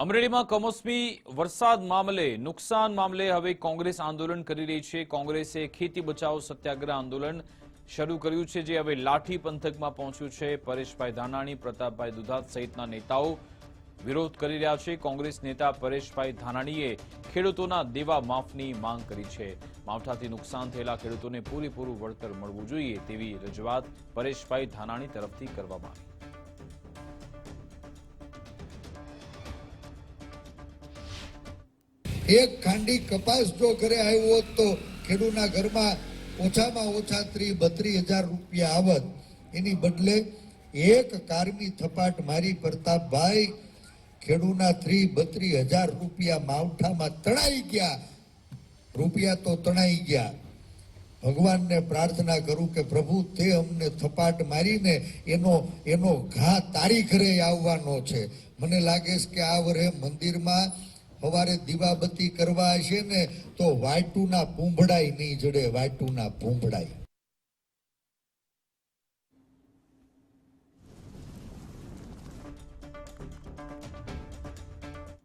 અમરેલીમાં કમોસમી વરસાદ મામલે, નુકસાન મામલે હવે કોંગ્રેસ આંદોલન કરી રહી છે. કોંગ્રેસે ખેતી બચાવો સત્યાગ્રહ આંદોલન શરૂ કર્યું છે, જે હવે લાઠી પંથકમાં પહોંચ્યું છે. પરેશભાઈ ધાનાણી, પ્રતાપભાઈ દુધાત સહિતના નેતાઓ વિરોધ કરી રહ્યા છે. કોંગ્રેસ નેતા પરેશભાઈ ધાનાણીએ ખેડૂતોના દેવા માફની માંગ કરી છે. માવઠાથી નુકસાન થયેલા ખેડૂતોને પૂરેપૂરું વળતર મળવું જોઈએ તેવી રજૂઆત પરેશભાઈ ધાનાણી તરફથી કરવામાં આવી. એક ખાંડી કપાસ જો ઘરે આવ્યો હોત તો ખેડૂતના ઘરમાં ઓછામાં ઓછા ત્રીસ બત્રીસ હજાર રૂપિયા આવત. એની બદલે એક કારમી થપાટ મારી પ્રતાપભાઈ ખેડૂના ત્રીસ બત્રીસ હજાર રૂપિયા માવઠામાં તણાઈ ગયા. રૂપિયા તો તણાઈ ગયા. ભગવાનને પ્રાર્થના કરું કે પ્રભુ તે અમને થપાટ મારીને એનો એનો ઘા તારી ઘરે આવવાનો છે. મને લાગે છે કે આ વરે મંદિરમાં સવારે દીવાબત્તી કરવા છે ને તો વાટુના પૂંભડાય નહીં જડે વાટુના પૂંભડાય.